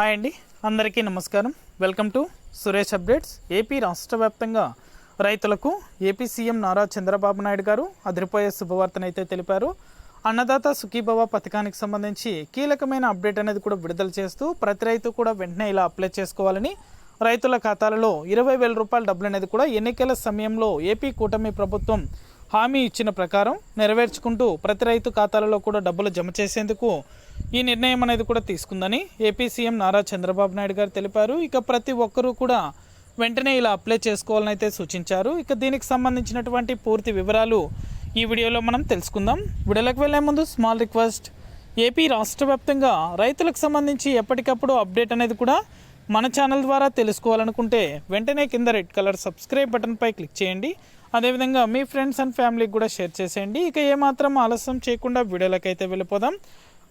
Hi అండి. అందరికీ నమస్కారం. Welcome to Suresh updates. AP రాష్ట్ర వ్యాప్తంగా రైతులకు ఏపీ సీఎం నారా చంద్రబాబు నాయుడు గారు అదిరిపోయే శుభవార్తనైతే తెలిపారు. అన్నదాత సుఖీభవ పథకానికి సంబంధించి కీలకమైన అప్డేట్ అనేది కూడా విడుదల చేస్తూ ప్రతి రైతు కూడా వెంటనే ఇలా అప్లై చేసుకోవాలని రైతుల ఖాతాలలో ఇరవై వేల రూపాయల డబ్బులు అనేది కూడా ఎన్నికల సమయంలో ఏపీ కూటమి ప్రభుత్వం హామీ ఇచ్చిన ప్రకారం నెరవేర్చుకుంటూ ప్రతి రైతు ఖాతాలలో కూడా డబ్బులు జమ చేసేందుకు ఈ నిర్ణయం అనేది కూడా తీసుకుందని ఏపీ సీఎం నారా చంద్రబాబు నాయుడు గారు తెలిపారు. ఇక ప్రతి ఒక్కరూ కూడా వెంటనే ఇలా అప్లై చేసుకోవాలని అయితే సూచించారు. ఇక దీనికి సంబంధించినటువంటి పూర్తి వివరాలు ఈ వీడియోలో మనం తెలుసుకుందాం. వీడియోలోకి వెళ్ళే ముందు స్మాల్ రిక్వెస్ట్ ఏపీ రాష్ట్ర వ్యాప్తంగా రైతులకు సంబంధించి ఎప్పటికప్పుడు అప్డేట్ అనేది కూడా మన ఛానల్ ద్వారా తెలుసుకోవాలనుకుంటే వెంటనే కింద రెడ్ కలర్ సబ్స్క్రైబ్ బటన్పై క్లిక్ చేయండి. అదేవిధంగా మీ ఫ్రెండ్స్ అండ్ ఫ్యామిలీకి కూడా షేర్ చేసేయండి. ఇక ఏమాత్రం ఆలస్యం చేయకుండా వీడియోలోకి అయితే వెళ్ళిపోదాం.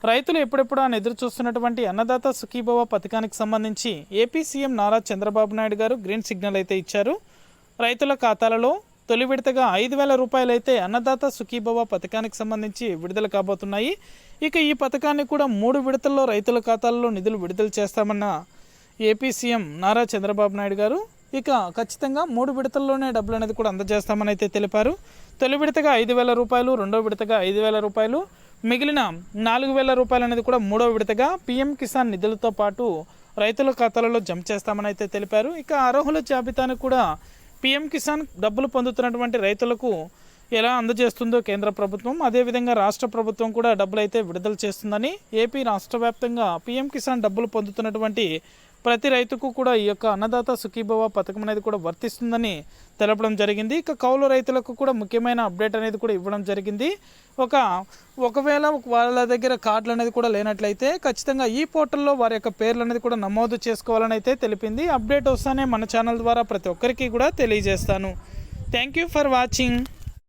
రైతులు ఎప్పుడెప్పుడు ఆయన ఎదురు చూస్తున్నటువంటి అన్నదాత సుఖీభవ పథకానికి సంబంధించి AP CM Nara Chandrababu Naidu garu green signal అయితే ఇచ్చారు. రైతుల ఖాతాలలో తొలి విడతగా ఐదు వేల రూపాయలు అయితే అన్నదాత సుఖీభవ పథకానికి సంబంధించి విడుదల కాబోతున్నాయి. ఇక ఈ పథకాన్ని కూడా మూడు విడతల్లో రైతుల ఖాతాల్లో నిధులు విడుదల చేస్తామన్న ఏపీ సీఎం నారా చంద్రబాబు నాయుడు గారు ఇక ఖచ్చితంగా మూడు విడతల్లోనే డబ్బులు అనేది కూడా అందజేస్తామని అయితే తెలిపారు. తొలి విడతగా ఐదు వేల రూపాయలు రెండో విడతగా ఐదు వేల రూపాయలు మిగిలిన నాలుగు వేల రూపాయలు అనేది కూడా మూడో విడతగా పీఎం కిసాన్ నిధులతో పాటు రైతుల ఖాతాలలో జమ చేస్తామని అయితే తెలిపారు. ఇక అర్హుల జాబితాను కూడా పీఎం కిసాన్ డబ్బులు పొందుతున్నటువంటి రైతులకు ఎలా అందజేస్తుందో కేంద్ర ప్రభుత్వం అదేవిధంగా రాష్ట్ర ప్రభుత్వం కూడా డబ్బులు అయితే విడుదల చేస్తుందని ఏపీ రాష్ట్ర వ్యాప్తంగా పీఎం కిసాన్ డబ్బులు పొందుతున్నటువంటి ప్రతి రైతుకు కూడా ఈ యొక్క అన్నదాత సుఖీభవ పథకం అనేది కూడా వర్తిస్తుందని తెలపడం జరిగింది. ఇక కౌలు రైతులకు కూడా ముఖ్యమైన అప్డేట్ అనేది కూడా ఇవ్వడం జరిగింది. ఒక ఒకవేళ వాళ్ళ దగ్గర కార్డులు అనేది కూడా లేనట్లయితే ఖచ్చితంగా ఈ పోర్టల్లో వారి యొక్క పేర్లు అనేది కూడా నమోదు చేసుకోవాలని అయితే తెలిపింది. అప్డేట్ వస్తానే మన ఛానల్ ద్వారా ప్రతి ఒక్కరికి కూడా తెలియజేస్తాను. Thank you for watching.